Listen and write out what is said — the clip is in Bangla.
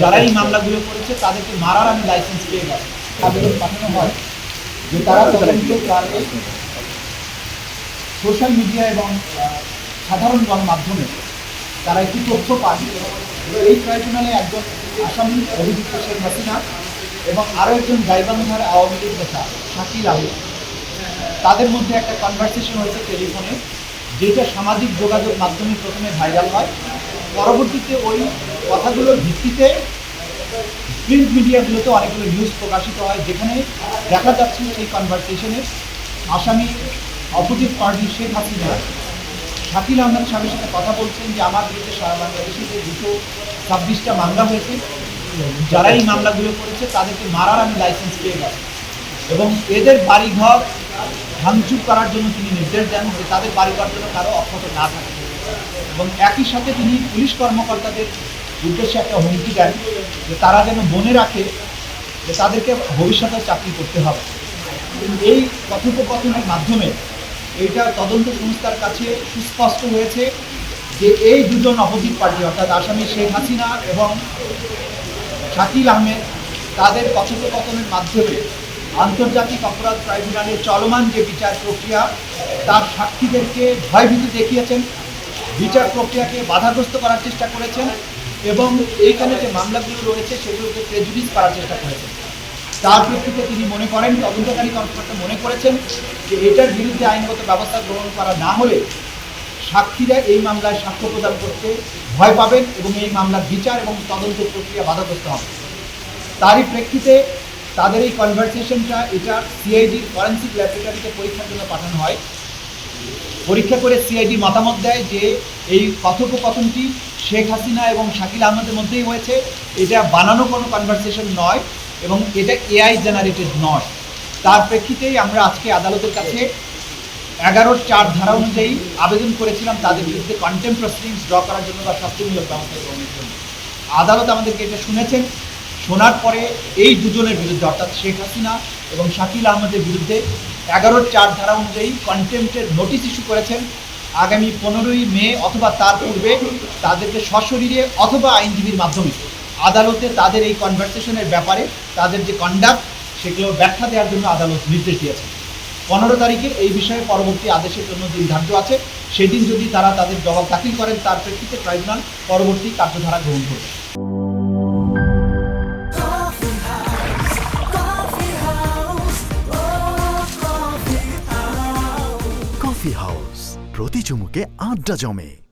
যারা এই মামলাগুলো করেছে, তাদেরকে মারার আমি লাইসেন্স পেয়ে গেছি। পাঠানো হয় যে তারা সোশ্যাল মিডিয়া এবং সাধারণ গণমাধ্যমে তারা একটি তথ্য পান এই ট্রাইব্যুনালে একজন আসামি, অভিযুক্ত শেখ হাসিনা এবং আরও একজন গাইবান্ধার আওয়ামী লীগ নেতা শাকিল আহমেদ তাদের মধ্যে একটা কনভারসেশন হয়েছে টেলিফোনে যেটা সামাজিক যোগাযোগ মাধ্যমে প্রথমে ভাইরাল হয়। পরবর্তীতে ওই কথাগুলোর ভিত্তিতে প্রিন্ট মিডিয়াগুলোতে অনেকগুলো নিউজ প্রকাশিত হয়, যেখানে দেখা যাচ্ছে সেই কনভারসেশনে আসামি অপোজিট পার্টি শেখ হাসিনা। শাকিল আহমেদ সাহেবের সাথে কথা বলছেন যে, আমার বিরুদ্ধে সারা বাংলাদেশে যে দুশো ছাব্বিশটা মামলা হয়েছে, যারা এই মামলাগুলো করেছে, তাদেরকে মারার আমি লাইসেন্স পেয়ে গেছি। এবং এদের বাড়িঘর ভাঙচুর করার জন্য তিনি নির্দেশ দেন যে, তাদের বাড়িঘর যেন কারও অক্ষত না থাকে। এবং একই সাথে তিনি পুলিশ কর্মকর্তাদের উদ্দেশ্যে একটা হুমকি দেন যে তারা যেন মনে রাখে যে তাদেরকে ভবিষ্যতে চাকরি করতে হবে। এই কথোপকথনের মাধ্যমে এইটা তদন্ত সংস্থার কাছে সুস্পষ্ট হয়েছে যে এই দুজন অপোজিট পার্টি, অর্থাৎ আসামি শেখ হাসিনা এবং শাকিল আহমেদ, তাদের কথোপকথনের মাধ্যমে আন্তর্জাতিক অপরাধ ট্রাইব্যুনালে চলমান যে বিচার প্রক্রিয়া, তার সাক্ষীদেরকে ভয়ভীতি দেখিয়েছেন, বিচার প্রক্রিয়াকে বাধাগ্রস্ত করার চেষ্টা করেছেন এবং এইখানে যে মামলাগুলো রয়েছে, সেগুলোকে প্রেজুডিস করার চেষ্টা করেছেন তার প্রেক্ষিতে তিনি মনে করেন, তদন্তকারী কর্মকর্তা মনে করেছেন যে এটার বিরুদ্ধে আইনগত ব্যবস্থা গ্রহণ করা না হলে সাক্ষীরা এই মামলায় সাক্ষ্য প্রদান করতে ভয় পাবেন এবং এই মামলার বিচার এবং তদন্ত প্রক্রিয়া বাধাগ্রস্ত হবে। তারই প্রেক্ষিতে তাদের এই কনভারসেশনটা এটা সিআইডির ফরেন্সিক ল্যাবরেটরিতে পরীক্ষার জন্য পাঠানো হয়। পরীক্ষা করে সিআইডি মতামত দেয় যে এই কথোপকথনটি শেখ হাসিনা এবং শাকিল আহমেদের মধ্যেই হয়েছে। এটা বানানো কোনো কনভারসেশন নয় এবং এটা এআই জেনারেটেড নয়। তার প্রেক্ষিতেই আমরা আজকে আদালতের কাছে এগারোর চার ধারা অনুযায়ী আবেদন করেছিলাম তাদের বিরুদ্ধে কন্টেম্প প্রসিডিংস ড্র করার জন্য বা শাস্তিমূলক ব্যবস্থা গ্রহণের জন্য। আদালত আমাদেরকে এটা শুনেছেন। শোনার পরে এই দুজনের বিরুদ্ধে, অর্থাৎ শেখ হাসিনা এবং শাকিল আহমেদের বিরুদ্ধে এগারোর চার ধারা অনুযায়ী কন্টেম্পটের নোটিশ ইস্যু করেছেন। আগামী পনেরোই মে অথবা তার পূর্বে তাদেরকে সশরীরে অথবা আইনজীবীর মাধ্যমে আদালতে তাদের এই কনভারসেশনের ব্যাপারে তাদের যে কন্ডাক্ট সেগুলো ব্যাখ্যা দেওয়ার জন্য আদালত নির্দেশ দিয়েছে পনেরো তারিখে এই বিষয়ে পরবর্তী আদেশের জন্য দিন ধার্য আছে, সেদিন যদি তারা তাদের জবাব দাখিল করেন, তার প্রেক্ষিতে ট্রাইব্যুনাল পরবর্তী কার্যধারা গ্রহণ করবে। প্রতি চুমুকে আড্ডা জমে।